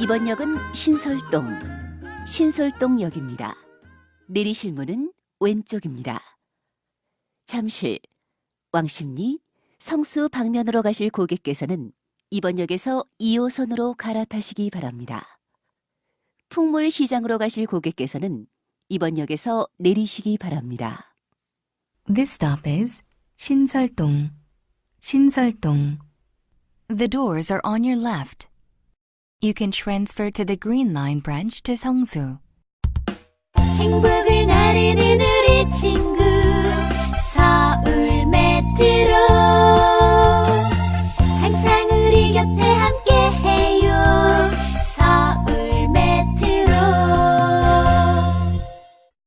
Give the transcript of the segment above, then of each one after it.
이번 역은 신설동, 신설동역입니다. 내리실 문은 왼쪽입니다. 잠실, 왕십리, 성수 방면으로 가실 고객께서는 이번 역에서 2호선으로 갈아타시기 바랍니다. 풍물시장으로 가실 고객께서는 이번 역에서 내리시기 바랍니다. This stop is 신설동, 신설동. The doors are on your left. You can transfer to the Green Line branch to 성수. 행복을 나르는 우리 친구 서울 메트로 항상 우리 곁에 함께해요 서울 메트로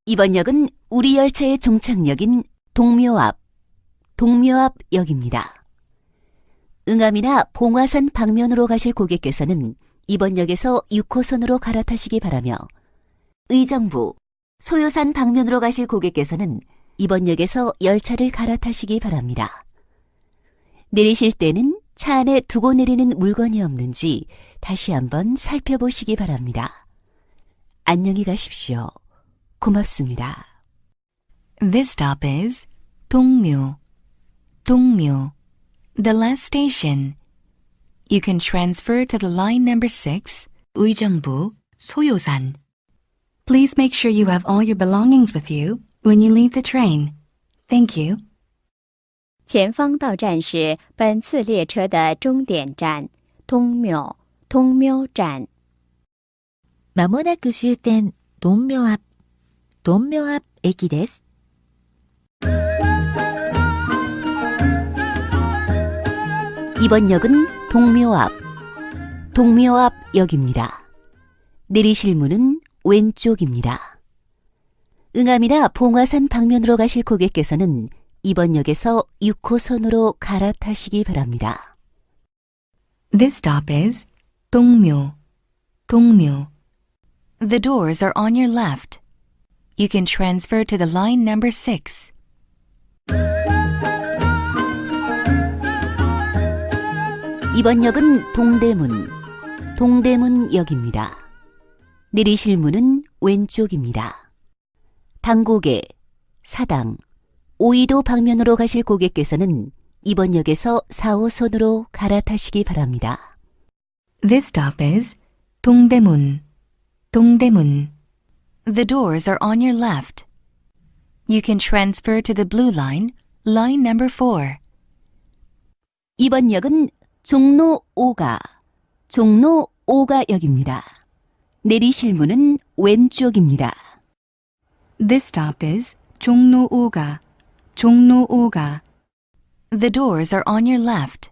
이번 역은 우리 열차의 종착역인 동묘 앞, 동묘 앞 역입니다. 응암이나 봉화산 방면으로 가실 고객께서는 이번 역에서 6호선으로 갈아타시기 바라며 의정부, 소요산 방면으로 가실 고객께서는 이번 역에서 열차를 갈아타시기 바랍니다. 내리실 때는 차 안에 두고 내리는 물건이 없는지 다시 한번 살펴보시기 바랍니다. 안녕히 가십시오. 고맙습니다. This stop is 동묘, 동묘. The last station. You can transfer to the line number 6, 의정부, 소요산. Please make sure you have all your belongings with you when you leave the train. Thank you. 前方到站是本次列车的终点站通묘通묘站まもなく終点、ドンミョア、ドンミョア駅です。 이번 역은 동묘 앞, 동묘 앞 역입니다. 내리실 문은 왼쪽입니다. 응암이나 봉화산 방면으로 가실 고객께서는 이번 역에서 6호선으로 갈아타시기 바랍니다. This stop is 동묘, 동묘. The doors are on your left. You can transfer to the line number 6. 이번 역은 동대문, 동대문 역입니다. 내리실 문은 왼쪽입니다. 당고개, 사당, 오이도 방면으로 가실 고객께서는 이번 역에서 4호선으로 갈아타시기 바랍니다. This stop is 동대문, 동대문. The doors are on your left. You can transfer to the blue line, line number 4. 이번 역은 종로 5가, 종로 5가 역입니다. 내리실 문은 왼쪽입니다. This stop is 종로 5가, 종로 5가. The doors are on your left.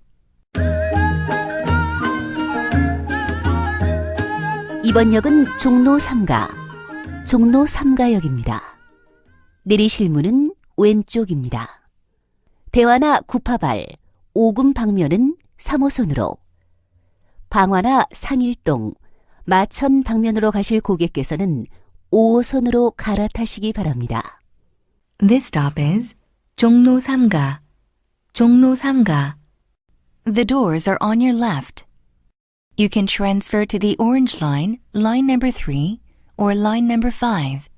이번 역은 종로 3가, 종로 3가 역입니다. 내리실 문은 왼쪽입니다. 대화나 구파발, 오금 방면은 3호선으로, 방화나 상일동, 마천 방면으로 가실 고객께서는 5호선으로 갈아타시기 바랍니다. This stop is 종로 3가, 종로 3가. The doors are on your left. You can transfer to the orange line, line number 3, or line number 5.